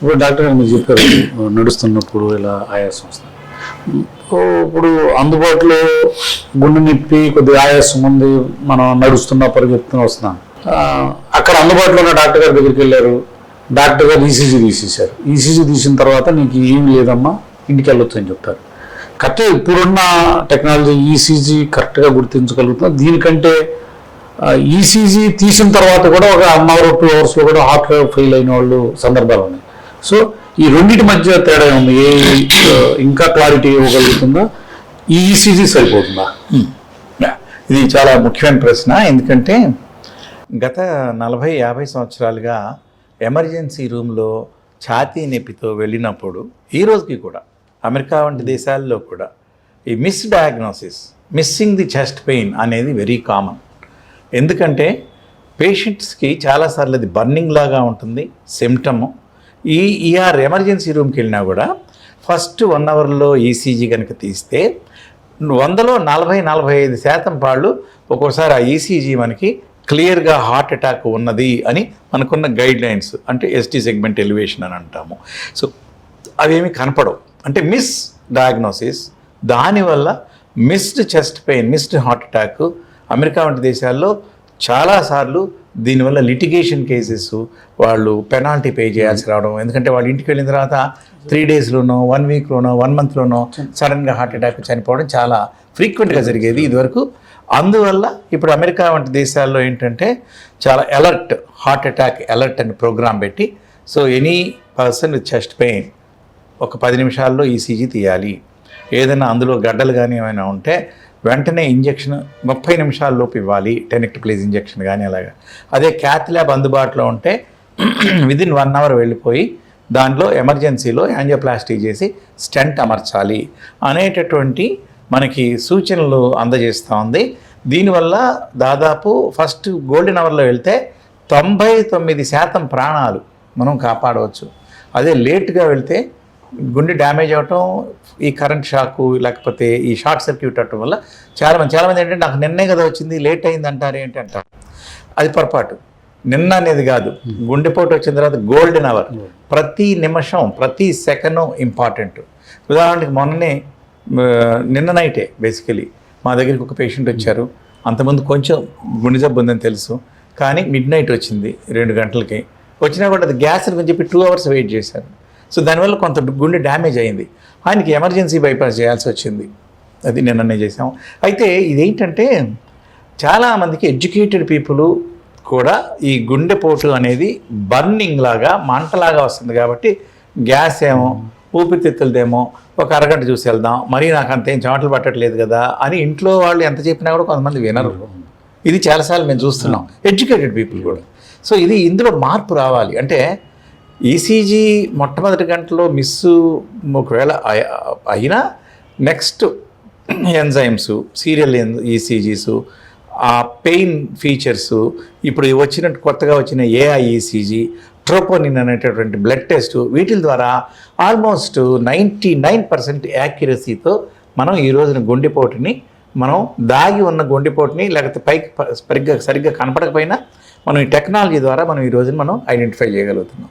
ఇప్పుడు డాక్టర్ గారు మీరు చెప్పారు నడుస్తున్నప్పుడు ఇలా ఆయాసం వస్తుంది. ఇప్పుడు అందుబాటులో గుండె నొప్పి కొద్దిగా ఆయాసం ఉంది మనం నడుస్తున్నా పరిగెత్తున వస్తున్నాం. అక్కడ అందుబాటులో ఉన్న డాక్టర్ గారి దగ్గరికి వెళ్ళారు. డాక్టర్ గారు ఈసీజీ తీసేశారు. ఈసీజీ తీసిన తర్వాత నీకు ఏం లేదమ్మా ఇంటికి వెళ్ళొచ్చు అని చెప్తారు. కరెక్ట్ ఇప్పుడున్న టెక్నాలజీ ఈసీజీ కరెక్ట్గా గుర్తించగలుగుతున్నాం దీనికంటే ఈసీజీ తీసిన తర్వాత కూడా ఒక వన్ అవర్ టూ అవర్స్లో కూడా హార్ట్ ఫెయిల్ అయిన వాళ్ళు సందర్భాలు ఉన్నాయి. సో ఈ రెండింటి మధ్య తేడా ఉంది ఏ ఇంకా క్లారిటీ ఇవ్వగలుగుతుందా? ఈ ఈసీజీ సరిపోతుందా? ఇది చాలా ముఖ్యమైన ప్రశ్న. ఎందుకంటే గత నలభై యాభై సంవత్సరాలుగా ఎమర్జెన్సీ రూమ్లో ఛాతీ నొప్పితో వెళ్ళినప్పుడు ఈ రోజుకి కూడా అమెరికా వంటి దేశాల్లో కూడా ఈ miss diagnosis missing the chest pain అనేది వెరీ కామన్ ఎందుకంటే పేషెంట్స్కి చాలాసార్లు అది బర్నింగ్ లాగా ఉంటుంది సిమ్టము ఈ ఈఆర్ ఎమర్జెన్సీ రూమ్కి వెళ్ళినా కూడా ఫస్ట్ వన్ అవర్లో ఈసీజీ కనుక తీస్తే వందలో నలభై నలభై ఐదు శాతం వాళ్ళు ఒక్కోసారి ఆ ఈసీజీ మనకి క్లియర్గా హార్ట్ అటాక్ ఉన్నది అని మనకున్న గైడ్ లైన్స్ అంటే ఎస్టీ సెగ్మెంట్ ఎలివేషన్ అని అంటాము. సో అవేమి కనపడవు. అంటే మిస్ డయాగ్నోసిస్ దానివల్ల missed chest pain missed heart attack America వంటి దేశాల్లో చాలాసార్లు దీనివల్ల లిటిగేషన్ కేసెస్ వాళ్ళు పెనాల్టీ పే చేయాల్సి రావడం. ఎందుకంటే వాళ్ళు ఇంటికి వెళ్ళిన తర్వాత త్రీ డేస్లోనో వన్ వీక్లోనో వన్ మంత్లోనో సడన్గా హార్ట్ అటాక్ చనిపోవడం చాలా ఫ్రీక్వెంట్గా జరిగేది ఇదివరకు. అందువల్ల ఇప్పుడు అమెరికా వంటి దేశాల్లో ఏంటంటే చాలా అలర్ట్ హార్ట్ అటాక్ అలర్ట్ అని ప్రోగ్రామ్ పెట్టి so any person with chest pain ఒక పది నిమిషాల్లో ఈసీజీ తీయాలి. ఏదైనా అందులో గడ్డలు కానీ ఏమైనా ఉంటే వెంటనే ఇంజెక్షన్ ముప్పై నిమిషాల్లోపు ఇవ్వాలి. టెనెక్ట్ ప్లేస్ ఇంజెక్షన్ కానీ అలాగా. అదే క్యాత్ ల్యాబ్ అందుబాటులో ఉంటే విదిన్ వన్ అవర్ వెళ్ళిపోయి దాంట్లో ఎమర్జెన్సీలో యాంజియోప్లాస్టీ చేసి స్టెంట్ అమర్చాలి అనేటటువంటి మనకి సూచనలు అందజేస్తూ ఉంది. దీనివల్ల దాదాపు ఫస్ట్ గోల్డెన్ అవర్లో వెళ్తే తొంభై తొమ్మిది శాతం ప్రాణాలు మనం కాపాడవచ్చు. అదే లేట్గా వెళ్తే గుండె డ్యామేజ్ అవటం ఈ కరెంట్ షాకు లేకపోతే ఈ షార్ట్ సర్క్యూట్ అవటం వల్ల చాలామంది చాలామంది ఏంటంటే నాకు నిన్నే కదా వచ్చింది లేట్ అయింది అంటారు ఏంటి అంటారు అది పొరపాటు. నిన్న అనేది కాదు. గుండెపోటు వచ్చిన తర్వాత గోల్డెన్ అవర్ ప్రతి నిమిషం ప్రతి సెకండ్ ఇంపార్టెంట్ ఉదాహరణకి మొన్ననే నిన్న నైటే బేసికలీ మా దగ్గరికి ఒక పేషెంట్ వచ్చారు. అంతకుముందు కొంచెం గుండె జబ్బు ఉందని తెలుసు. కానీ మిడ్ నైట్ వచ్చింది రెండు గంటలకి. వచ్చినా కూడా అది గ్యాస్ అని చెప్పి టూ అవర్స్ వెయిట్ చేశారు. సో దానివల్ల కొంత గుండె డ్యామేజ్ అయింది. ఆయనకి ఎమర్జెన్సీ బైపాస్ చేయాల్సి వచ్చింది. అది నిన్ననే చేసాం అయితే ఇదేంటంటే చాలామందికి ఎడ్యుకేటెడ్ పీపుల్ కూడా ఈ గుండెపోటు అనేది బర్నింగ్ లాగా మంటలాగా వస్తుంది కాబట్టి గ్యాస్ ఏమో ఊపిరితిత్తులదేమో ఒక అరగంట చూసి వెళ్దాం మరీ నాకు అంతేం చెమటలు పట్టట్లేదు కదా అని ఇంట్లో వాళ్ళు ఎంత చెప్పినా కూడా కొంతమంది వినరు. ఇది చాలాసార్లు మేము చూస్తున్నాం. ఎడ్యుకేటెడ్ పీపుల్ కూడా. సో ఇది ఇందులో మార్పు రావాలి. అంటే ఈసీజీ మొట్టమొదటి గంటలో మిస్ ఒకవేళ అయినా నెక్స్ట్ ఎంజైమ్స్ సీరియల్ ఈసీజీస్ ఆ పెయిన్ ఫీచర్స్ ఇప్పుడు వచ్చినట్టు కొత్తగా వచ్చిన ఏఐఈసీజీ ట్రోపోనిన్ అనేటటువంటి బ్లడ్ టెస్ట్ వీటి ద్వారా ఆల్మోస్ట్ నైంటీ నైన్ పర్సెంట్ యాక్యురసీతో మనం ఈ రోజున గుండెపోటుని మనం దాగి ఉన్న గుండెపోటుని లేకపోతే పైకి ప- సరిగ్గా సరిగ్గా కనపడకపోయినా మనం ఈ టెక్నాలజీ ద్వారా మనం ఈ రోజున మనం ఐడెంటిఫై చేయగలుగుతున్నాం.